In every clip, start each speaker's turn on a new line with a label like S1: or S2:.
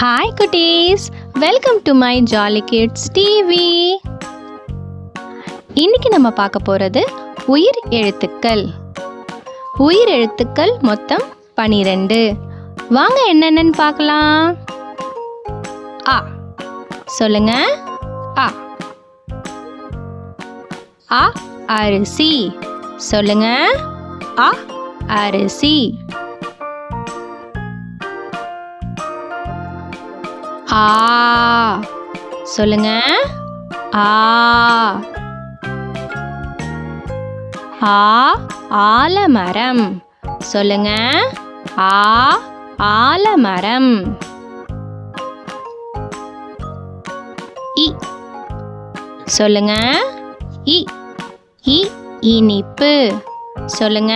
S1: Hi குட்டீஸ். Welcome to my jolly kids TV இன்னைக்கு நம்ம பார்க்க போகிறது உயிர் எழுத்துக்கள். உயிர் எழுத்துக்கள் மொத்தம் பனிரெண்டு. வாங்க என்னென்னு பார்க்கலாம். ஆ சொல்லுங்க. ஆ. ஆ அரிசி. சொல்லுங்க. ஆ அரிசி. ஆ. சொல்லுங்க. ஆ. ஆ ஆலமரம். சொல்லுங்க. ஆ ஆலமரம். இ. சொல்லுங்க. இ இ இனிப்பு. சொல்லுங்க.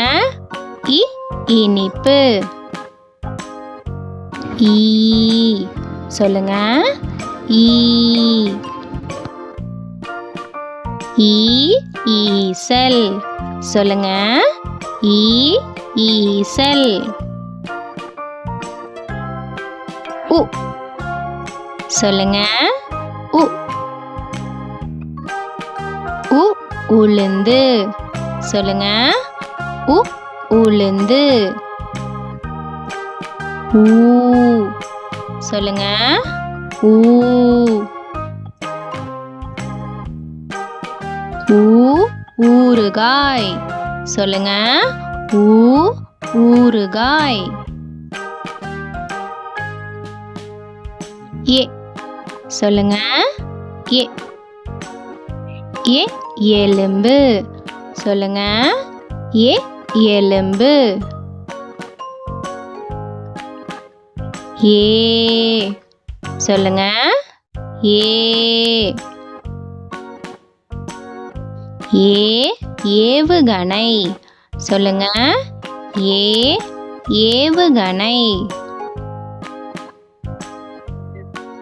S1: இ இனிப்பு. ஈ சொல்லுங்க. ஈ. ஈ ஈசல். சொல்லுங்க. ஈ ஈசல். உ. சொல்லுங்க. உ. உ உளுந்து. சொல்லுங்க. உ உளுந்து. ஊ. சொல்லுங்க. ஊ. ஊ ஊறுகாய். சொல்லுங்க. ஊ ஊறுகாய். ஏ. சொல்லுங்க. ஏ. ஏ எலும்பு. சொல்லுங்க. ஏ எலும்பு. ஏ. சொல்லுங்க. ஏ. ஏ ஏவுகணை. சொல்லுங்க. ஏ ஏவுகணை.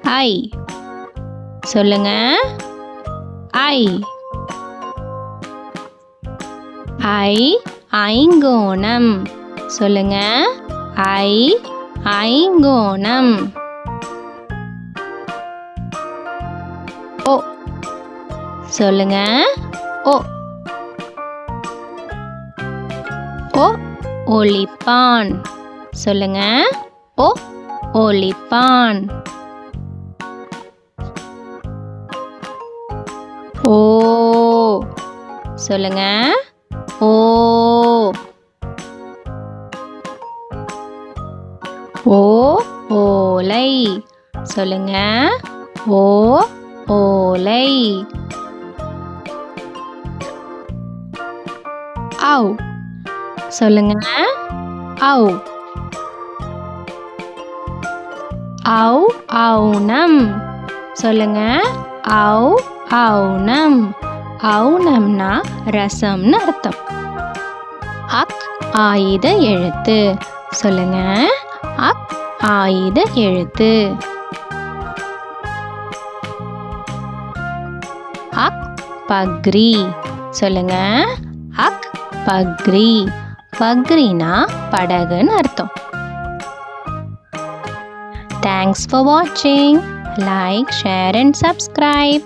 S1: ஐ. சொல்லுங்க. ஐ. ஐ ஐங்கோணம். சொல்லுங்க. ஐ ஐங்கோணம். ஓ. சொல்லுங்க. ஓ. ஓ ஒளிப்பான். சொல்லுங்க. ஓ ஒளிப்பான். ஓ. சொல்லுங்க. ஓ ஓலை. சொல்லுங்க. ஓ ஓலை. ஆவ். சொல்லுங்க. ஆவ். ஆவ் ஆவுனம். சொல்லுங்க. ஆவ் ஆவுனம். அவுனம்னா ரசம்னு அர்த்தம். அக் ஆயுத எழுத்து. சொல்லுங்க. ஆயுத எழுத்து. அக் பக்ரி. சொல்லுங்க. அக் பக்ரி. பக்ரினா படகுன்னு அர்த்தம். தேங்க்ஸ் ஃபார் வாட்சிங் லைக் ஷேர் அண்ட் சப்ஸ்கிரைப்